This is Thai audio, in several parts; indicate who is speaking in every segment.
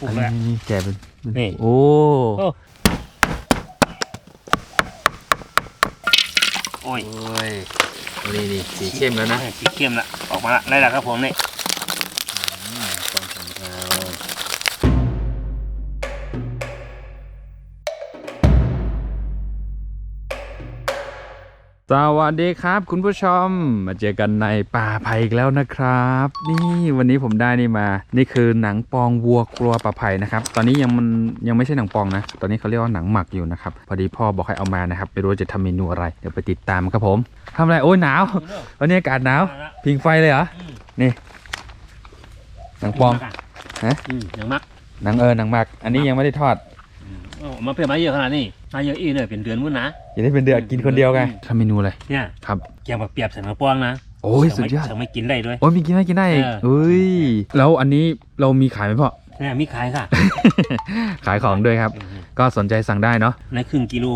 Speaker 1: ปลู
Speaker 2: อั
Speaker 1: ก
Speaker 2: น
Speaker 1: แล้ว
Speaker 2: นี้แกะเป็นเป็น
Speaker 1: นี่
Speaker 2: โอ้
Speaker 1: โอ้โอ้ย
Speaker 2: โอ้ยนี่นี่สีเข้มแล้วนะ
Speaker 1: สีเข้มละออกมาละได้แล้วครับผมนี่
Speaker 2: วัสดีครับ คุณผู้ชม มาเจอกันในป่าไผ่อีกแล้วนะครับ นี่วันนี้ผมได้นี่มา นี่คือหนังปองวัวกลัวป่าไผ่นะครับ ตอนนี้ยังมันยังไม่ใช่หนังปองนะ ตอนนี้เขาเรียกว่าหนังหมักอยู่นะครับ พอดีพ่อบอกให้เอามานะครับไม่รู้ว่าจะทำเมนูอะไร เดี๋ยวไปติดตามครับผมทำอะไรโอ้ยหนาววันนี้อากาศหนาว พิงไฟเลยเหรอ นี่ หนังปอง ฮะ
Speaker 1: อืมหนังมัก
Speaker 2: หนังเออหนังหมัก อันนี้ยังไม่ได้ทอด
Speaker 1: โอ้มาเพื่อมาเยอะขนาดนี้ มาเยอะอีกเนี่ยเป็นเดือนมื้อนะ
Speaker 2: อย่าได้เป็นเดือดกินคนเดียวไง
Speaker 1: อืม
Speaker 2: ทำเมนูอะไร
Speaker 1: เนี่ย
Speaker 2: ครับ
Speaker 1: แกงแบบเปียบใส่มะปองนะ
Speaker 2: โอ้ยสุดยอด
Speaker 1: สั่งไม่กินได้ด้วย
Speaker 2: โอ้ยมีกินได้กินได้อีก
Speaker 1: เออ
Speaker 2: เอ้ยแล้วอันนี้เรามีขายไหมพ่อ
Speaker 1: เนี่ยมีขายค่ะ
Speaker 2: ขายของด้วยครับ ก็สนใจสั่งได้เนาะ
Speaker 1: ในครึ่งกิโล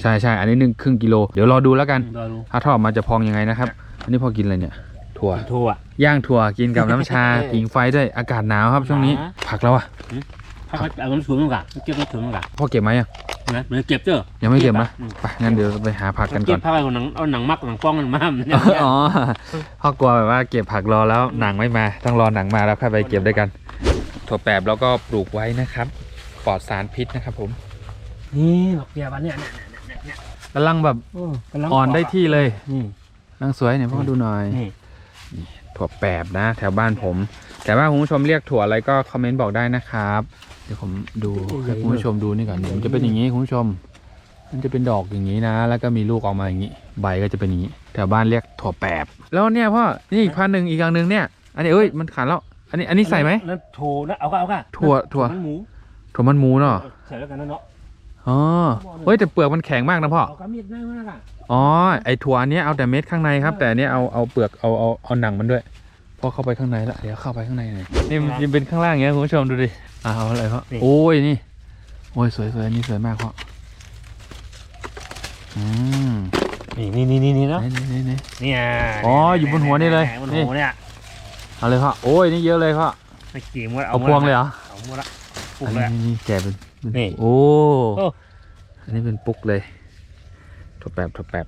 Speaker 2: ใช่ใช่อันนี้หนึ่งครึ่งกิโลเดี๋ยวรอดูแล้วกัน
Speaker 1: รอดู
Speaker 2: ถ้าทอดออกมาจะพองยังไงนะครับ อันนี้พ่อกินอะไรเนี่ยถั่ว
Speaker 1: เป็นทั่ว
Speaker 2: ย่างถั่วกินกับน้ำชา
Speaker 1: เออ
Speaker 2: ผิงไฟด้วยอากาศหนาวครับช่วงนี้
Speaker 1: หนาว
Speaker 2: ผักแล้วอะ
Speaker 1: ถ้าเขาเอาน้ำสูงมั้งกะเก็บน้ำสูงมั้งกะ
Speaker 2: พ่อเก็บไหมยัง
Speaker 1: นะ เดี๋ยวเก็บเจ้อ
Speaker 2: ยังไม่เก็บนะ
Speaker 1: อืม
Speaker 2: ไปงั้นเดี๋ยวไปหาผักกัน
Speaker 1: เก็
Speaker 2: ก่อบน
Speaker 1: ผ้าไปเอาหนังเอาหนังมักหนังป้องมันมาเนี่ย
Speaker 2: อ๋อพ่อกลัวแบบว่าเก็บผักรอแล้วหนังไม่มา ต้องรอหนังมาแล้วค่อยไปเก็บด้วยกัน ถั่วแปบแล้วก็ปลูกไว้นะครับ ปลอดสารพิษนะครับผม
Speaker 1: นี่ดอกเบี้ยบ้านเนี่ยเนี่ยเนี่ยเนี่ย
Speaker 2: กำลังแบบ
Speaker 1: โอ้กำลัง
Speaker 2: อ่อนได้ที่เลย
Speaker 1: นี่
Speaker 2: กำลังสวยเนี่ยพ่อดูหน่อย
Speaker 1: นี่
Speaker 2: ถั่วแปบนะ แถวบ้านผม แต่ว่าคุณผู้ชมเรียกถั่วอะไรก็คอมเมนต์บอกได้นะครับเดี๋ยวผมดูให้คุณผู้ชมดูนี่ก่อนมันจะเป็นอย่างนี้คุณผู้ชม มันจะเป็นดอกอย่างนี้นะ แล้วก็มีลูกออกมาอย่างนี้ ใบก็จะเป็นอย่างนี้แถวบ้านเรียกถั่วแปบ แล้วเนี่ยพ่อ นี่อีกพันหนึ่งอีกอย่างหนึ่งเนี่ย อันนี้เอ้ยมันขาดแล้ว อันนี้อันนี้ใส่ไหม
Speaker 1: นั่นโถนะเอาก็เอาก็
Speaker 2: ถั่วถั่ว
Speaker 1: มันหมู
Speaker 2: ถั่วมันหมูเนาะ
Speaker 1: ใส่แล้วกันนะเนาะ
Speaker 2: อ๋อเฮ้ยแต่เปลือกมันแข็งมากนะพ่อ
Speaker 1: เอากระมีดได้มากอะ
Speaker 2: อ๋อไอถั่วอันเนี้ยเอาแต่เม็ดข้างในครับ แต่อันเนี้ยเอาเอาเปลือกเอาเอาเอาหนังมันด้วยพอเข้าไปข้างในแล้วเดี๋ยวเข้าไปข้างในหน่อยนี่มันยังเป็นข้างล่างอย่างเงี้ยคุณผู้ชมดูดิอ่า เอาอะไรพ่อโอ้ยนี่ โอ้ยสวยสวยอันนี้สวยมากพ่ออืม
Speaker 1: นี่นี่นี่นี่นี่เนาะ
Speaker 2: ไหนไหนไหนไหน
Speaker 1: เนี่ย
Speaker 2: อ๋ออยู่บนหัวนี่เลย
Speaker 1: บนหัวเนี่ย
Speaker 2: เอาเลยพ่อโอ้ยนี่เยอะเลยพ่อ
Speaker 1: ไอ้กี่มด
Speaker 2: เอาพวงเลยเหรอ
Speaker 1: เอาหมดละปลู
Speaker 2: อั
Speaker 1: ก
Speaker 2: น
Speaker 1: เลย
Speaker 2: นี้นี่แกะเป็นเป็น
Speaker 1: นี่
Speaker 2: โอ้
Speaker 1: โอ้
Speaker 2: อันนี้เป็นปุ๊กเลยถั่วแปบถั่วแปบ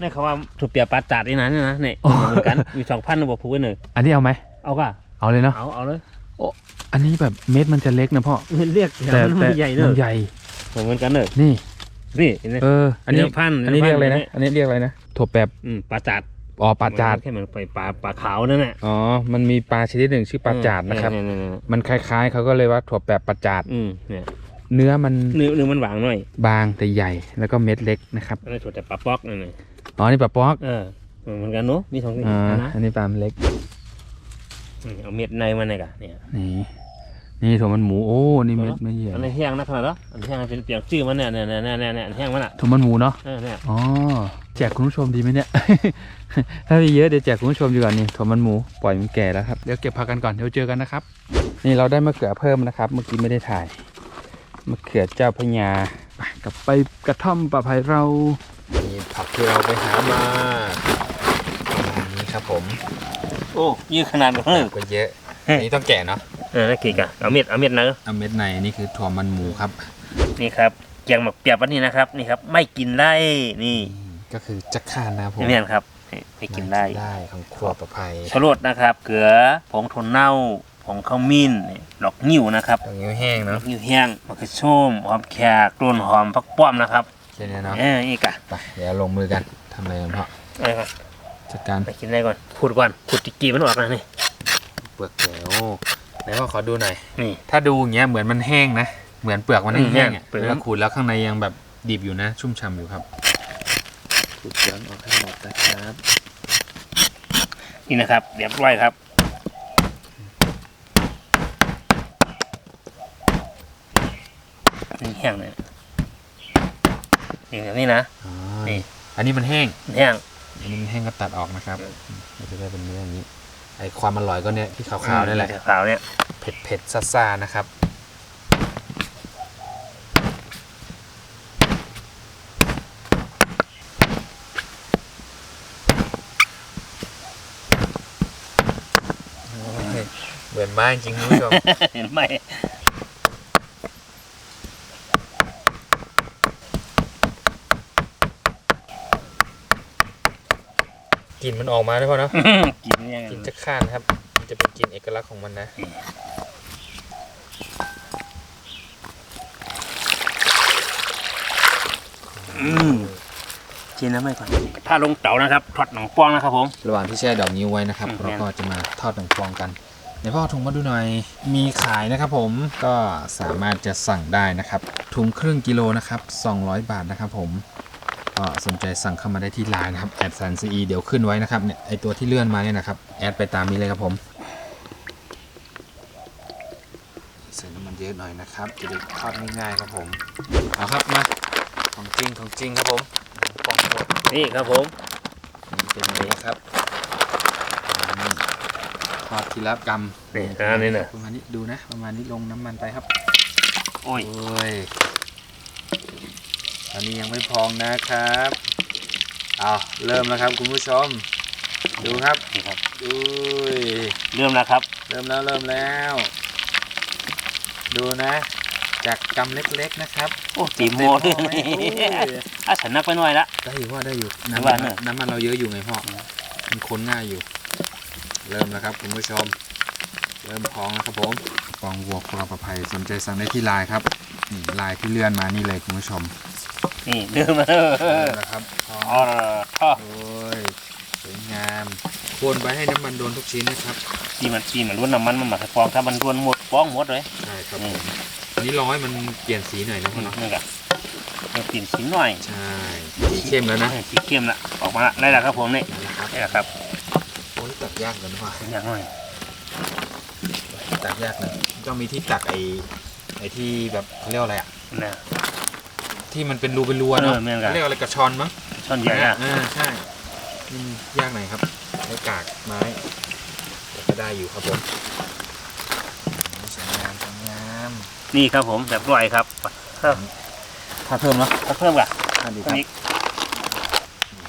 Speaker 1: นี่เขาว่าถูกเปียปลาจัดนี่นะเนี่ยนะเนี่ย
Speaker 2: โอ้
Speaker 1: เหมือนกันมีสองพันนะบอกผูกไว้หนึ่ง
Speaker 2: อันนี้เอาไหม
Speaker 1: เอาก็
Speaker 2: เอาเลยเนาะ
Speaker 1: เอาเอาเลย
Speaker 2: อันนี้แบบเม็ดมันจะเล็กนะพ่อ
Speaker 1: เรียก
Speaker 2: แต่
Speaker 1: มัน
Speaker 2: แต่
Speaker 1: ใหญ่เน
Speaker 2: มั
Speaker 1: อะ
Speaker 2: นใหญ่
Speaker 1: เหมือนกันเนอะ
Speaker 2: นี่
Speaker 1: นี่เห็นไหม
Speaker 2: เออ อันนี้
Speaker 1: เดี๋ยวพัน
Speaker 2: อันนี้เรียกอะไรนะ
Speaker 1: เดี๋ยวพัน
Speaker 2: อันนี้เรียกอะไรนะถั่วแปบ
Speaker 1: อืมปลาจัด
Speaker 2: อ๋อปลาจาด
Speaker 1: แค่เหมือนไปปลาปลาขาวนั่นแหละ
Speaker 2: อ๋อ มันมีปลาชนิดหนึ่งชื่อปลาจาดนะครับ
Speaker 1: เยเยเย
Speaker 2: มันคล้ายๆเขาก็เลยว่าถั่วแปบปลาจาด
Speaker 1: อืมเนี่ย
Speaker 2: เนื้อมัน
Speaker 1: เนื้อเนื้อมันหวานหน่อย
Speaker 2: บางแต่ใหญ่แล้วก็เม็ดเล็กนะครับ
Speaker 1: อันนี้ถั่วแต่ปลาป๊อกนั่นเลย
Speaker 2: อ๋อนี่ปลาป๊อก
Speaker 1: เออเหมือนกันเนาะมีสองสี
Speaker 2: อ่า
Speaker 1: นะ
Speaker 2: อันนี้ปลาเล็ก
Speaker 1: อืมเอาเม็ดในมันเลยกะเนี่ย
Speaker 2: นี่ นี่ถั่วมันหมูโอ้นี่เม็ดไม่ใหญ่
Speaker 1: อันนี้แห้งนะขนาดเหรออันนี้แห้งเป็นเปียกชื่อมันเนี่ยเนี่ยเนี่ยเนี่ยเนี่ยอันแห้งมันอะ
Speaker 2: ถั่วมันหมูเนาะ
Speaker 1: เออเนี่ย
Speaker 2: อ๋อแจกคุณผู้ชมดีไหมเนี่ยถ้ามีเยอะเดี๋ยวแจกคุณผู้ชมดีกว่านี่ถั่วมันหมูปล่อยมันแก่แล้วครับเดี๋ยวเก็บผักกันก่อนเดี๋ยวเจอกันนะครับ นี่เราได้มะเขือเพิ่มนะครับ เมื่อกี้ไม่ได้ถ่ายมะเขือเจ้าพระยาไปกลับไปกระท่อมป่าไผ่เรานี่ผักที่เราไปหามานี่ครับผม
Speaker 1: โอ้ยืดขนาดนั้นเลย
Speaker 2: ก็เยอะอันนี้ต้องแกะเนาะ
Speaker 1: เออนักกีกะเอาเม็ดเอาเม็ดนะ
Speaker 2: เอาเม็ดในนี่คือถั่วมันหมูครับ
Speaker 1: นี่ครับแกงหมักเปียกวันนี้นะครับ นี่ครับ ไม่กินได้นี่
Speaker 2: ก็คือจักข่านนะครับผม
Speaker 1: นี่ครับนี่ไม่กินได้
Speaker 2: ได้ของครัวป่าไผ่
Speaker 1: ชะรดนะครับ เกลือผงถั่วเน่าผงข้าวมิ้นนี่ดอกนิ้วนะครับ
Speaker 2: ตรงนี้แห้ง
Speaker 1: ด
Speaker 2: เนาะ
Speaker 1: อกนิ้วแห้งมะเขือส้มหอมแขกต้นหอมฟักป้อมนะครับ
Speaker 2: แค่นี้เนาะ
Speaker 1: เออนี่กะ
Speaker 2: ไปเดี๋ยวลงมือกันทำอะไรกันพ่อ
Speaker 1: เออ
Speaker 2: จัดการ
Speaker 1: ไปกินได้ก่อนขูดก่อนขูดติกีมันออกนะนี่
Speaker 2: เปลือกแก้ว ไหนพ่อขอดูหน่อย
Speaker 1: นี่
Speaker 2: ถ้าดูอย่างเงี้ยเหมือนมันแห้งนะ เหมือนเปลือกมัน
Speaker 1: อืม
Speaker 2: แห้งๆอะ
Speaker 1: เปลือก
Speaker 2: แล้วขูดแล้วข้างในยังแบบดิบอยู่นะ ชุ่มฉ่ำอยู่ครับ ขูดเปลือกออกให้หมดนะครับ
Speaker 1: นี่นะครับเรียบร้อยครับ นี่แห้งเลยนี่แบบนี้นะ
Speaker 2: อ๋อ
Speaker 1: นี่
Speaker 2: อันนี้มันแห้ง
Speaker 1: แห้ง
Speaker 2: อันนี้มันแห้งก็ตัดออกนะครับมันจะได้เป็นเนื้ออย่างนี้ ไอความอร่อยก็เนี่ยที่ขาวๆนี่แหละ
Speaker 1: ขาวๆเนี่ย
Speaker 2: เผ็ดเผ็ดๆซ่าๆนะครับ เหมือนไม้จริงๆคุณผู้ชม
Speaker 1: เห็นไหม
Speaker 2: กลิ่นมันออกมาได้ป่ะเนาะ
Speaker 1: กินยังไง
Speaker 2: กลิ่นจะข้านครับ มันจะเป็นกลิ่นเอกลักษณ์ของมันนะ
Speaker 1: อืมชิมน้ำไม่ก่อนถ้าลงเต๋านะครับทอดหนังป้องนะครับผม
Speaker 2: ระหว่างที่แช่ดอกนิ้วไว้นะครับ
Speaker 1: อืม
Speaker 2: เราก็จะมาทอดหนังฟองกันในพ่อถุงมาดูหน่อยมีขายนะครับผมก็สามารถจะสั่งได้นะครับถุงครึ่งกิโลนะครับ200 บาทนะครับผม ก็สนใจสั่งเข้ามาได้ที่ไลน์นะครับแอดสันซีเดี๋ยวขึ้นไว้นะครับเนี่ยไอตัวที่เลื่อนมาเนี่ยนะครับแอดไปตามนี้เลยครับผมใส่น้ำมันเยอะหน่อยนะครับจะได้ทอดง่ายๆครับผมเอาครับมาของจริงของจริงครับผมปองหมด
Speaker 1: นี่ครับผม
Speaker 2: นี่เป็นอย่างนี้ครับอืมทอดทีละกำ
Speaker 1: นี่อันนี้นะ
Speaker 2: ประมาณนี้ดูนะ ประมาณนี้ลงน้ำมันไปครับ
Speaker 1: โอ้ย
Speaker 2: โอ้ยอันนี้ยังไม่พองนะครับเอาเริ่มแล้วครับคุณผู้ชม ดูครับ
Speaker 1: นี่ครับ
Speaker 2: ดูย
Speaker 1: เริ่มแล้วครับ
Speaker 2: เริ่มแล้วเริ่มแล้ว ดูนะ จากกำเล็กๆนะครับ
Speaker 1: โอ้ตีโมด
Speaker 2: เต็มหม้อไหมโอ้ย
Speaker 1: อะฉันนักไปหน่อยละ
Speaker 2: ได้อยู่ว่าได้อยู่น้ำ
Speaker 1: ว่า
Speaker 2: มัน
Speaker 1: เนี่ย
Speaker 2: น้ำมันเราเยอะอยู่ไงพ่อมันคนง่ายอยู่ เริ่มแล้วครับคุณผู้ชม เริ่มพองแล้วครับผมฟองวัวครัวประภัยสนใจสั่งได้ที่ไลน์ครับนี่ไลน์ที่เลื่อนมานี่เลยคุณผู้ชม
Speaker 1: นี่เริ่มแล้ว
Speaker 2: เริ่มแล้วครับพอง
Speaker 1: อ๋อท่อ
Speaker 2: โอ้ยสวยงามคนไปให้น้ำมันโดนทุกชิ้นนะครับ
Speaker 1: ตีมันตีมันล้วนน้ำมันมันมาฟองถ้ามันล้วนหมดฟองหมดเลย
Speaker 2: ใช่ครับ
Speaker 1: นี่
Speaker 2: อันนี้รอให้มันเปลี่ยนสีหน่อยนะพ่อเนาะ
Speaker 1: นี่ก็มันกลิ่นสีหน่อย
Speaker 2: ใช่สีเข้มแล้วนะ
Speaker 1: สีเข้มละออกมาละได้แล้วครับผมนี่
Speaker 2: นั่นแหละครับ
Speaker 1: ได้แล้วครับ
Speaker 2: โอ้ยตักยากเลยนะพ่อ
Speaker 1: อย่างหน่อย
Speaker 2: ตักยากเลยต้องมีที่ตักไอ้ไอ้ที่แบบเขาเรียกว่าอะไรอะ
Speaker 1: นะ
Speaker 2: ที่มันเป็นรูเป็นรูอะเนาะ
Speaker 1: เออแม่นครับ
Speaker 2: เขาเรียกอะไรกระชอนมั้ง
Speaker 1: ช้อนใหญ่อะ
Speaker 2: อ่าใช่อืมยากหน่อยครับใช้กากไม้แต่ก็ได้อยู่ครับผมอืมสวยงามสวยงาม
Speaker 1: นี่ครับผมแบบร่อยครับครับ
Speaker 2: ถ้าเพิ่มเนาะ
Speaker 1: ถ้าเพิ่มก่ะ
Speaker 2: ถ้าดีค
Speaker 1: อั
Speaker 2: รับ
Speaker 1: นนี้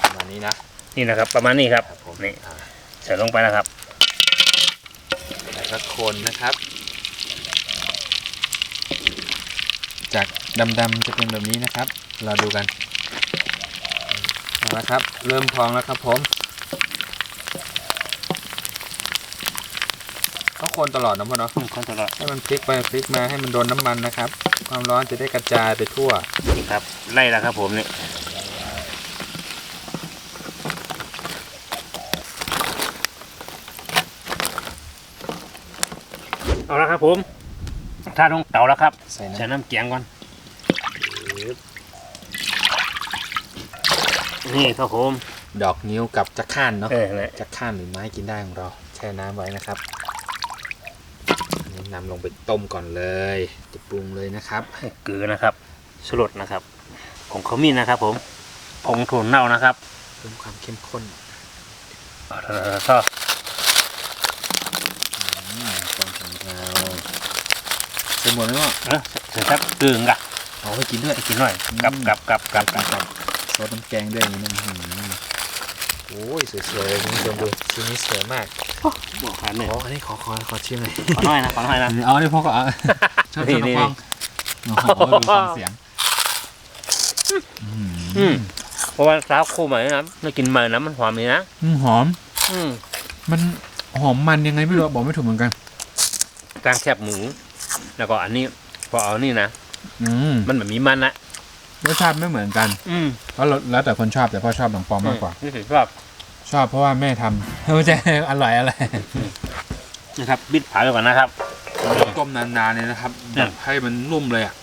Speaker 2: ประมาณนี้นะ
Speaker 1: นี่นะครับ ประมาณนี้ครับ
Speaker 2: ครับผม
Speaker 1: นี่
Speaker 2: อ่า
Speaker 1: ใส่ลงไปแล้วครับ
Speaker 2: แล้วก็คนนะครับ จาก ดำๆจะเป็นแบบนี้นะครับ เราดูกันเอาละครับ เริ่มพองแล้วครับผมต้องคนตลอดนะพ่อเนาะ
Speaker 1: คนตลอด
Speaker 2: ให้มันพลิกไปพลิกมาให้มันโดนน้ำมันนะครับ ความร้อนจะได้กระจายไปทั่ว
Speaker 1: นี่ครับไล่แล้วครับผมนี่เอาละครับผมถ้าลงเตาแล้วครับ
Speaker 2: ใส่
Speaker 1: ใส่
Speaker 2: น้
Speaker 1: น้ำเกียงก่อน นี่ครับผมำ
Speaker 2: ดอกนิ้วกับจักข่านเนาะ
Speaker 1: เออนะ
Speaker 2: จักข่านหรือไม้กินได้ของเรา แช่น้ำไว้นะครับอันนี้นำลงไปต้มก่อนเลย จะปรุงเลยนะครับ
Speaker 1: เกลือนะครับสลดนะครับผงขมิ้นนะครับ ผมผงถั่วเน่านะครับ
Speaker 2: เพิ่มความเข้มข้น
Speaker 1: เอาเถอะก็
Speaker 2: อืมฟองของเราใส่หมดแล้วก็
Speaker 1: เออใส่สักกึ่งกะ
Speaker 2: เอาให้กินด้วย
Speaker 1: ไปกินหน่อยกับกับกับกับกับกับ
Speaker 2: ซอสน้ำแกงด้วยอย่างนี้นะอื้อหือโอ้ยสวยๆเลยคุณผู้ชมดูชิ้นนี้สวยมาก
Speaker 1: บอกคันเนี่ย
Speaker 2: ขออันนี้ขอขอขอชิมหน่อย
Speaker 1: ขอหน่อยนะขอหน่อยนะ
Speaker 2: เอาได้พ่อก็เอาชอบชอบ
Speaker 1: นี่
Speaker 2: น้ำฟองโอ้โหดูฟังเสียงอื้อ
Speaker 1: อื
Speaker 2: หือ
Speaker 1: มเพราะว่าซาวคู่ใหม่นะเรากินใหม่นะมันหอมดีนะ
Speaker 2: อืมหอม
Speaker 1: อืม
Speaker 2: มันหอมมันยังไงไม่รู้บอกไม่ถูกเหมือนกัน
Speaker 1: กลางแคบหมู แล้วก็อันนี้พอเอานี่นะ
Speaker 2: อืม
Speaker 1: มันแบบมีมันนะ
Speaker 2: รสชาติไม่เหมือนกัน
Speaker 1: อืม
Speaker 2: เพราะเราแล้วแต่คนชอบแต่พ่อชอบหนังปลอมมากกว่า
Speaker 1: นี่ถือชอบ
Speaker 2: ชอบเพราะว่าแม่ทำไม่ใช่อร่อยอะไร
Speaker 1: นะครับบิดผาไปก่อนนะครับ
Speaker 2: ต้มนานๆเนี่ยนะครับ
Speaker 1: เนี่ย
Speaker 2: ให้มันนุ่มเลยอะ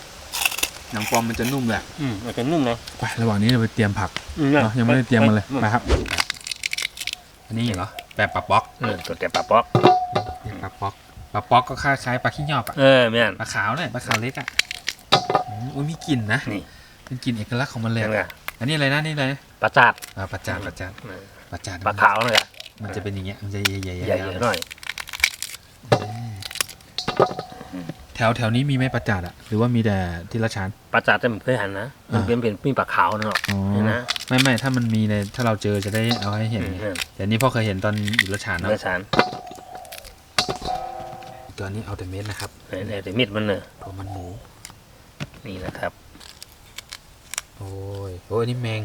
Speaker 2: หนังปลอมมันจะนุ่มเลยอะ
Speaker 1: อืมมันจะนุ่มเนาะ
Speaker 2: ไประหว่างนี้เราไปเตรียมผัก
Speaker 1: อื
Speaker 2: เนาะยังไม่ได้เตรียมมาเลย
Speaker 1: อื
Speaker 2: ไปครับ อันนี้เหรอแบบปลาป๊อก
Speaker 1: เออตัวแต่ปลาป๊อก
Speaker 2: เนี่ยปลาป๊อกปลาป๊อกก็คล้ายๆปลาขี้เหยอบอะ
Speaker 1: เออแม่น
Speaker 2: ปลาขาวเลยปลาขาวเล็กอะอืมอุ้ยมีกลิ่นนะ
Speaker 1: นี่
Speaker 2: เป็นกลิ่นเอกลักษณ์ของมันเลย
Speaker 1: นี่ไง
Speaker 2: อะอันนี้อะไรนะนี่เลย
Speaker 1: ปลาจาด
Speaker 2: อ่าปลาจานปลาจาน
Speaker 1: เออ
Speaker 2: ปลาจาน
Speaker 1: ปลาขาวนี่แหละ
Speaker 2: มันจะเป็นอย่างเงี้ยมันจะใหญ่ๆๆๆ
Speaker 1: ใหญ่ๆหน่อย
Speaker 2: แถวแถวนี้มีไหมปลาจานอะหรือว่ามีแต่ที่ละชาน
Speaker 1: ปลาจาดแต่ผมเคยหันนะมัน
Speaker 2: อ่า
Speaker 1: เป็นเป็นมีปลาขาวนะเนาะ
Speaker 2: อ๋อ
Speaker 1: เห็นนะ
Speaker 2: ไม่ไม่ถ้ามันมีในถ้าเราเจอจะได้เอาให้เห็น
Speaker 1: อืม
Speaker 2: ไง
Speaker 1: อืม
Speaker 2: แต่นี่พ่อเคยเห็นตอนอยู่ละชานเนาะ
Speaker 1: เนื้อชาน
Speaker 2: ตัวนี้เอาแต่เม็ดนะครับ
Speaker 1: เออเออแต่มีดมันเนอะ
Speaker 2: ตัวมันหมู
Speaker 1: นี่นะครับ
Speaker 2: โอ้ยโอ้ยนี่แมง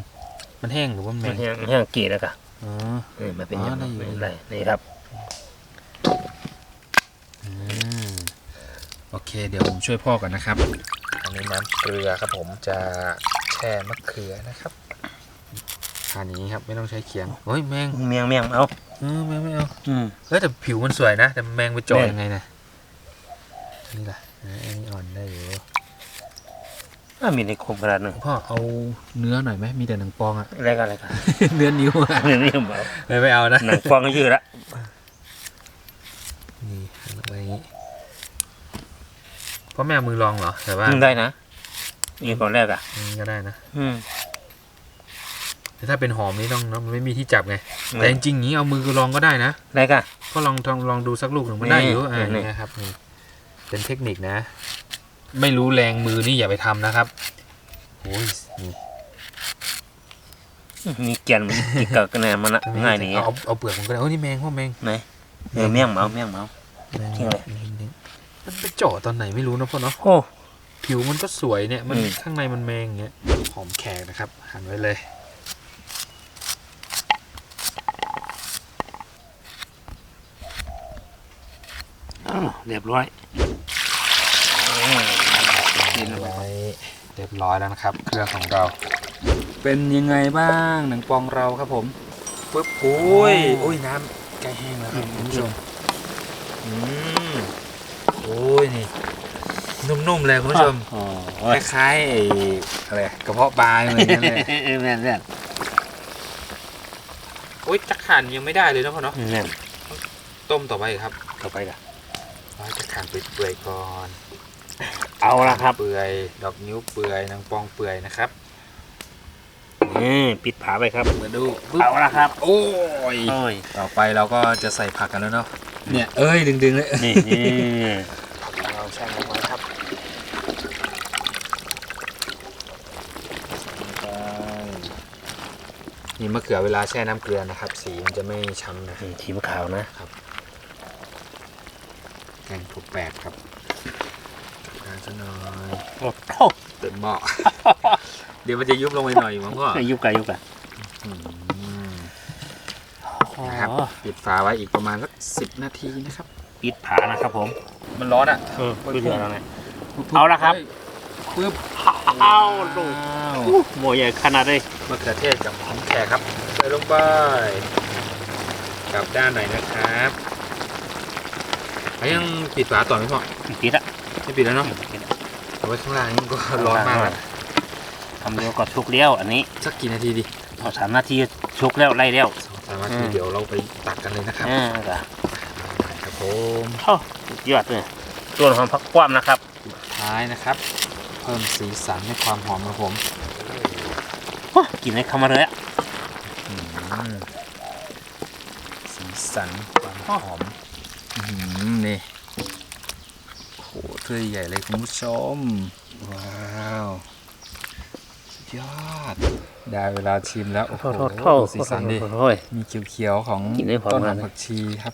Speaker 2: มันแห้งหรือว่าแม
Speaker 1: มัน
Speaker 2: ง
Speaker 1: แห้งแห้งกรีดแล้วกะ
Speaker 2: อ๋อ
Speaker 1: เออมาเป็นอย่าง
Speaker 2: อ๋อได้
Speaker 1: นี้
Speaker 2: อยู่
Speaker 1: ไม่เป็นไรนี่ครับ
Speaker 2: อืมโอเค เดี๋ยวผมช่วยพ่อก่อนนะครับ อันนี้น้ำเกลือครับผมจะแช่มะเขือนะครับทานอย่างนี้ครับไม่ต้องใช้เขียงเฮ้ยแมง
Speaker 1: เมียงเมียงเอา
Speaker 2: เออแมงไม่เอา
Speaker 1: อืม
Speaker 2: เออแต่ผิวมันสวยนะ แต่แมงไปเจ่อ
Speaker 1: แมง
Speaker 2: ยังไงนะนี่ล่ะอ่าอันนี้อ่อนได้อยู่
Speaker 1: อะมีในคมขนาดหนึ่ง
Speaker 2: พ่อเอาเนื้อหน่อยไหมมีแต่หนังปองอะ
Speaker 1: อะไรกันอะไรกัน
Speaker 2: เนื้อนิ้วอะ
Speaker 1: นี่นี่ผมเอา
Speaker 2: ไม่ไม่เอานะ
Speaker 1: หนังฟองก็ยืดละ
Speaker 2: นี่หันอะไรอย่างนี้พ่อแม่เอามือลองเหรอแต่ว่า
Speaker 1: อืมได้นะนี่ตอนแรกอะ
Speaker 2: อืมก็ได้นะ
Speaker 1: อืม
Speaker 2: แต่ถ้าเป็นหอมนี่ต้องมันไม่มีที่จับไงแต่จริงๆอย่างนี้เอามือลองก็ได้นะ
Speaker 1: ได้กัน
Speaker 2: ก็ลองลองลองดูสักลูกหนึ่งมันได้อยู่
Speaker 1: นี่
Speaker 2: อ่า
Speaker 1: นี่
Speaker 2: นี่ครับนี่เป็นเทคนิคนะ ไม่รู้แรงมือนี่อย่าไปทำนะครับโอ้ยนี่
Speaker 1: มีเกียนมันติดกับกันแนนมันละง่ายนี่
Speaker 2: เอาเอาเปลือกมันก็ได้โอ้ยนี่แมงพ่อแมง
Speaker 1: ไหนเออเมียงเมาเมียงเมา
Speaker 2: แมง
Speaker 1: จริงเลย
Speaker 2: นี่มันไปเจาะตอนไหนไม่รู้นะพ่อเนาะ
Speaker 1: โอ้
Speaker 2: ผิวมันก็สวยเนี่ย มัน
Speaker 1: อืม
Speaker 2: ข้างในมันแมงอย่างเงี้ยหอมแขกนะครับหั่นไว้เลย
Speaker 1: อ้าวเรียบร้อย กินแล้ว
Speaker 2: ไว้เรียบร้อยแล้วนะครับ เครื่องของเรา เป็นยังไงบ้างหนังปองเราครับผมปึ๊บโอ้ยโอ้ยน้ำใกล้แห้งแล้วครับคุณผู้ชมอืมโอ้ยนี่นุ่มๆเลยคุณผู้ชม
Speaker 1: โอ้
Speaker 2: คล้ายๆไอ้อะไรกระเพาะปลาอะไรอย่างเงี้ยเลย
Speaker 1: เออแม่นแม่น
Speaker 2: โอ้ยจักขันยังไม่ได้เลยนะพ่อเนาะ
Speaker 1: แม่น
Speaker 2: ต้มต่อไปครับ
Speaker 1: เข้าไปกัน
Speaker 2: รอจักขันเปื่อยๆก่อน
Speaker 1: เอาละครับ
Speaker 2: เปื่อยดอกนิ้วเปื่อยนางปองเปื่อยนะครับ
Speaker 1: นี่ปิดผาไปครับ
Speaker 2: มาดูปึ๊บ
Speaker 1: เอาละครับ
Speaker 2: โอ้ย
Speaker 1: โอ้ย
Speaker 2: ต่อไปเราก็จะใส่ผักกันแล้วเนาะเนี่ยเอ้ยดึงๆเลย
Speaker 1: นี่นี่
Speaker 2: เราช่างลงไว้ครับนี่มะเขือเวลาแช่น้ำเกลือนะครับ สีมันจะไม่ช้ำนะ
Speaker 1: นี่ทีมขาวนะ
Speaker 2: แกงถั่วแปดครับทาน ซะหน่อย
Speaker 1: โอ้
Speaker 2: เต็มหม้อ เดี๋ยวมันจะยุบลงไปหน่อยมั้งพ่อ
Speaker 1: ยุบกันยุบกัน
Speaker 2: อืมนะครับปิดฝาไว้อีกประมาณสักสิบนาทีนะครับ
Speaker 1: ปิดผานะครับผม
Speaker 2: มันร้อนอะ
Speaker 1: เออดูเถอะแล้วไงเอาละครับ
Speaker 2: ปึ๊บ
Speaker 1: เอาดู
Speaker 2: อ้าว
Speaker 1: อู้โมใหญ่ขนาดเลย
Speaker 2: มะเขือเทศกับหอมแขกครับใส่ลงไปกลับด้านหน่อยนะครับยังปิดฝาต่อไหมพ่อ
Speaker 1: ปิดละ
Speaker 2: ไม่ปิดแล้วเนาะเอาไว้ข้างล่างนี่ก็ร้อนมากแล้ว
Speaker 1: ทำเร็วก็ชุกเลี้ยวอันนี้
Speaker 2: สักกี่นาทีดี
Speaker 1: พอสามนาทีชุกแล้วไล่แล้ว
Speaker 2: สองสามนาที
Speaker 1: อืม
Speaker 2: เดี๋ยวเราไปตักกันเลยนะครับ
Speaker 1: อ่าก็
Speaker 2: ครับผม
Speaker 1: โอ้สุดยอดเลยตัวหอมผักกว้ามนะครับ
Speaker 2: ท้ายนะครับ เพิ่มสีสันให้ความหอมครับผม
Speaker 1: โอ้กินได้เข้ามาเลยอะ
Speaker 2: อืมสีสันความหอมอืมนี่ โอ้โหถ้วยใหญ่เลยคุณผู้ชม ว้าวสุดยอด ได้เวลาชิมแล้ว โอ้โห
Speaker 1: โทษโทษโทษ
Speaker 2: สีสันดิ
Speaker 1: โอ้ย
Speaker 2: มีเขียวๆของ
Speaker 1: กินได้พอ
Speaker 2: ต้นห
Speaker 1: มา
Speaker 2: อกมผักชีครับ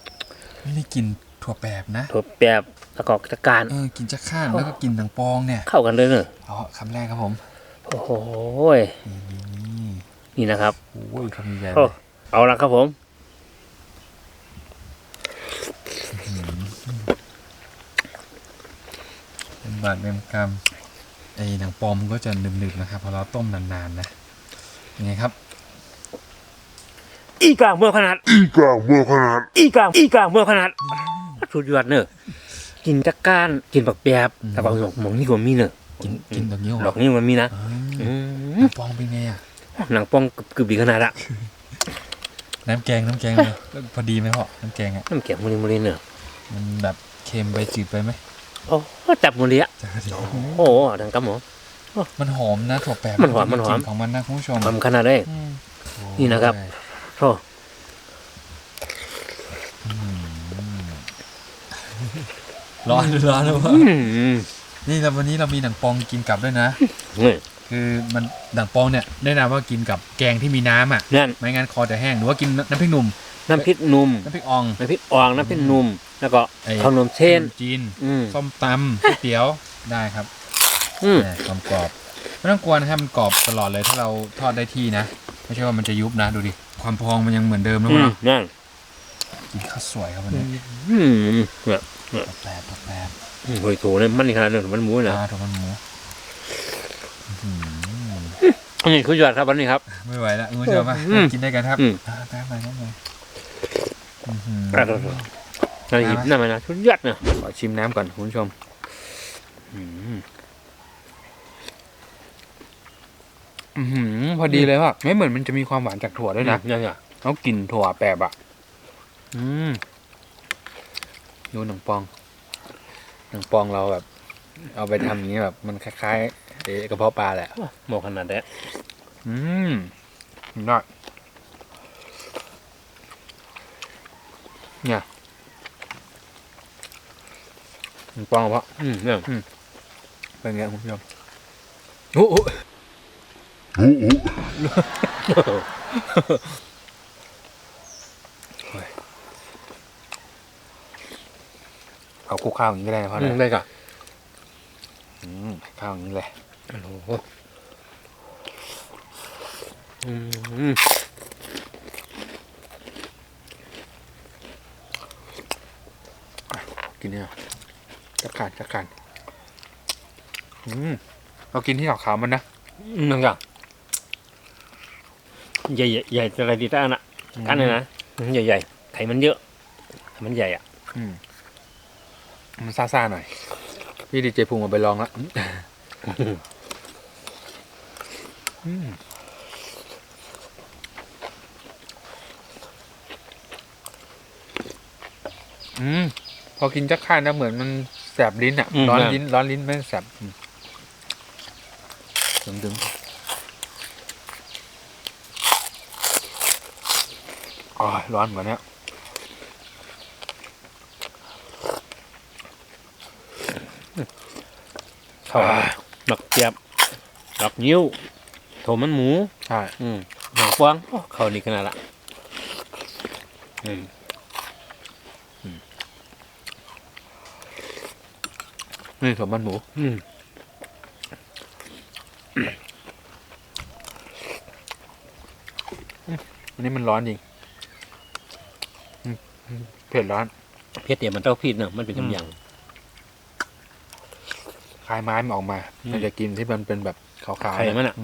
Speaker 2: ไม่ได้กลินถั่วแปบนะ
Speaker 1: ถั่วแปบแล้วก็ตะการ
Speaker 2: เออกินจะข้านแล้วก็กินหนังปองเนี่ย
Speaker 1: เข้ากันเลยเนอะ
Speaker 2: เอาคำแรกครับผม
Speaker 1: โอ้โห
Speaker 2: นี่นี่
Speaker 1: นี่นะครับ
Speaker 2: โอ้ยคำใหญ่ๆ
Speaker 1: โอ้
Speaker 2: เลย
Speaker 1: เอาละครับผม
Speaker 2: บาดเป็นกำไอ้หนังปอมมันก็จะหนึบๆนะครับพอเราต้มนานๆนะยังไงครับ
Speaker 1: อีกลางเมื่อขนาด อีกลางเมื่อขนาด อีกลางอีกลางเมื่อขนาดสุดยอดเนอะกินตะการกินบักแปบแต่บางอย่างมองนี่ก็มีเนอะ
Speaker 2: กินกินดอกนิ้วเห
Speaker 1: ด
Speaker 2: ร
Speaker 1: อกนี้มันมีนะ
Speaker 2: อ่า
Speaker 1: อื
Speaker 2: ห
Speaker 1: ม
Speaker 2: นังปองเป็นไงอะ
Speaker 1: หนังป้องกึบๆดีขนาดละ
Speaker 2: น้ำแกงน้ำแกงเลยแล้วพอดีไหมพ่อน้ำแกงอะ
Speaker 1: น้ำแข็งมุลิมุลิเนอะ
Speaker 2: มันแบบเค็มไปจืดไปไหม
Speaker 1: โอ้จับมุลิอะ
Speaker 2: จะดี
Speaker 1: โอ้โหดังกำหมอ
Speaker 2: มันหอมนะถั่วแปบ
Speaker 1: มันหอมมันหอม
Speaker 2: กลิ่ของมันนะคุณผู้ชม
Speaker 1: ทำขนาดได้
Speaker 2: อืม
Speaker 1: นี่นะครับโอ้
Speaker 2: ร้อนร้อนเลยพ่อ
Speaker 1: อืม
Speaker 2: นี่เราวันนี้เรามีหนังปองกินกลับด้วยนะ
Speaker 1: นี่
Speaker 2: คือมันหนังปองเนี่ยแนะนำว่ากินกับแกงที่มีน้ำอะ
Speaker 1: นั่น
Speaker 2: ไม่งั้นคอจะแห้งหรือว่ากินน้ำพริกหนุ่ม
Speaker 1: น้ำพริกหนุ่ม
Speaker 2: น้ำพริกอ่อง
Speaker 1: น้ำพริกอ่องน้ำพริกหนุ่มแล้วก็
Speaker 2: ไอ้
Speaker 1: ขนมเส้น
Speaker 2: ขมจีน
Speaker 1: อืม
Speaker 2: ส้มตำก๋วยเตี๋ยวได้ครับ
Speaker 1: อืม
Speaker 2: แหม่ความกรอบไม่ต้องกลัวนะครับมันกรอบตลอดเลยถ้าเราทอดได้ที่นะไม่ใช่ว่ามันจะยุบนะดูดิความพองมันยังเหมือนเดิมนะ
Speaker 1: อืม
Speaker 2: เนาะ
Speaker 1: นั่น
Speaker 2: กินข้าวสวยครับวันนี้
Speaker 1: อืมเนี่ย
Speaker 2: แปลกแปลก
Speaker 1: โอ้ยโถเนี่ยมันนี่ขนาดนั้นมันหมูนะ
Speaker 2: อ่าถูกมันหมู
Speaker 1: อันนี้คือยอดครับวันนี้ครับ
Speaker 2: ไม่ไหวแล้วคุณผู้ชมมา
Speaker 1: อืม
Speaker 2: กินได้กันครับ
Speaker 1: อืม
Speaker 2: อ่าแป๊บไปแป๊บไป อื้อหือ
Speaker 1: อะโถๆนั่นหิบนั่นมันนะชุดยอดเนี่ย
Speaker 2: ขอชิมน้ำก่อนคุณผู้ชม
Speaker 1: อืม
Speaker 2: อือหือพอดีเลยว่ะไม่เหมือนมันจะมีความหวานจากถั่วด้วยนะ
Speaker 1: นั่นอะ
Speaker 2: แล้วกลิ่นถั่วแปบอะ อืมดูหนังปองหนังปองเราแบบ เอาไปทำอย่างนี้แบบ มันคล้ายๆเอ๊ะกระเพาะปลาแหละ
Speaker 1: หมอขนาดนี้
Speaker 2: อืมได้ เนี่ยหนังปองเพาะ
Speaker 1: อืมเนี่ย
Speaker 2: เป็นไงคุณผู้ชมโอ้โหเอาคลุกข้าวอย่างนี้ก็ได้นะพ่อ
Speaker 1: อื
Speaker 2: นะ
Speaker 1: มได้ก่ะ
Speaker 2: อืมข้าวอย่างนี้เลย
Speaker 1: โอ้โหอืม
Speaker 2: กินเนี่ยจักการจักการอืมเรากินที่ขาวๆมันนะ
Speaker 1: นั่นก่ะใหญ่ๆใหญ่อะไรดีต้านอะกันเลยนะใหญ่ๆไขมันเยอะไขมันใหญ่อะ
Speaker 2: อืมมันซ่าๆหน่อย พี่ดีเจพุงเอาไปลองแล้วอืมอืม พอกินจักข้านนะเหมือนมันแสบลิ้นอะร้อนลิ้น ร้อนลิ้นไม่แสบอืมดึงดึงอ๋อร้อนกว่านี้
Speaker 1: เข้าหมักเจี๊ยบดอกนิ้วโถมันหมู
Speaker 2: ใช่
Speaker 1: อืมหนังกวางโอ้เข้านี่ขนาดละ อืม
Speaker 2: นี่ถั่วมันหมู
Speaker 1: อืม
Speaker 2: อันนี้มันร้อนจริงอืมอืมเผ็ดร้อน
Speaker 1: เพชรเนี่ยมันเต้าพีดเนอะมันเป็น
Speaker 2: อืม
Speaker 1: กำยัง
Speaker 2: คลายไม้มันออกมา
Speaker 1: อืม
Speaker 2: เราจะกินที่มันเป็นแบบขาวๆ
Speaker 1: ไข่มันอะ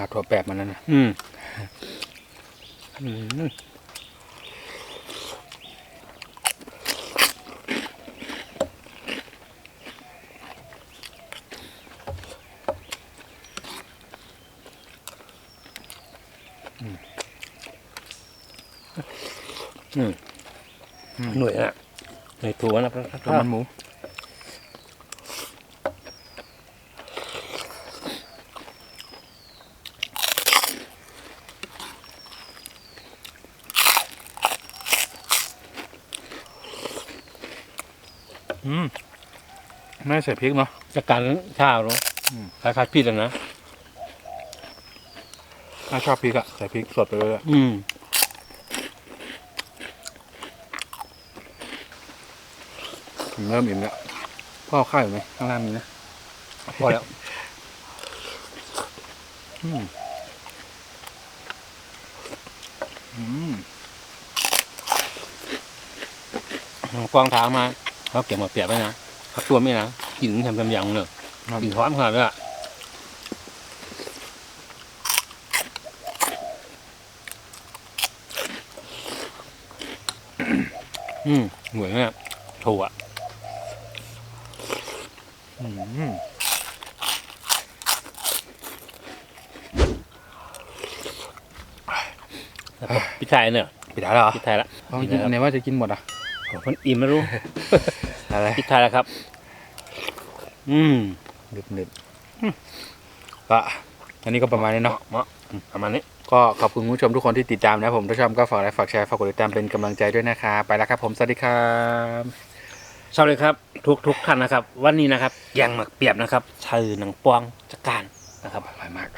Speaker 2: มหาถั่วแปบมันนั่นนะ
Speaker 1: อืมอืม
Speaker 2: อืม
Speaker 1: หน่วยอะหน่วยถั่วนะ
Speaker 2: ถั่วมันหมู อืมไม่ใส่พริกเนาะ
Speaker 1: จากการข้าวเนาะ
Speaker 2: อืม
Speaker 1: คล้ายๆพีดอะนะ
Speaker 2: ถ้าชอบพริกอะใส่พริกสดไปเลยอะ
Speaker 1: อืม
Speaker 2: ผมเริ่มอิ่มแล้วพ่อเอาข้าวอยู่ไหมข้างล่างมีนะ
Speaker 1: พอแล้ว
Speaker 2: อืมอืม
Speaker 1: กวางทางมา เขาเก็บมาเปียกไว้นะพักตัวไม่นะกินทำกำยังเนอะกินหอมขนาดนี้อะอืมเหมือนเนี่ยถั่ว
Speaker 2: อืม
Speaker 1: แล้วก็พริกไทยเนี่ย
Speaker 2: ปิดแล้วเหรอ
Speaker 1: พริกไทยละ
Speaker 2: เอาจริงๆอันไหนว่าจะกินหมดอะ
Speaker 1: โอ้มันอิ่มไม่รู้
Speaker 2: อะไร
Speaker 1: พริกไทยแล้วครับ อืม
Speaker 2: หนึบหนึบก็อันนี้ก็ประมาณนี้เนาะ
Speaker 1: เหมาะประมาณนี้
Speaker 2: ก็ขอบคุณคุณผู้ชมทุกคนที่ติดตามนะผมถ้าชอบก็ฝากไลค์ฝากแชร์ฝากกดติดตามเป็นกำลังใจด้วยนะคะไปแล้วครับ ผมสวัสดีครับ
Speaker 1: ชอบเลยครับ ทุกทุกท่านนะครับ วันนี้นะครับแกงหมักเปียบนะครับชื่อหนังปองจักการนะครับ
Speaker 2: อร่อยมาก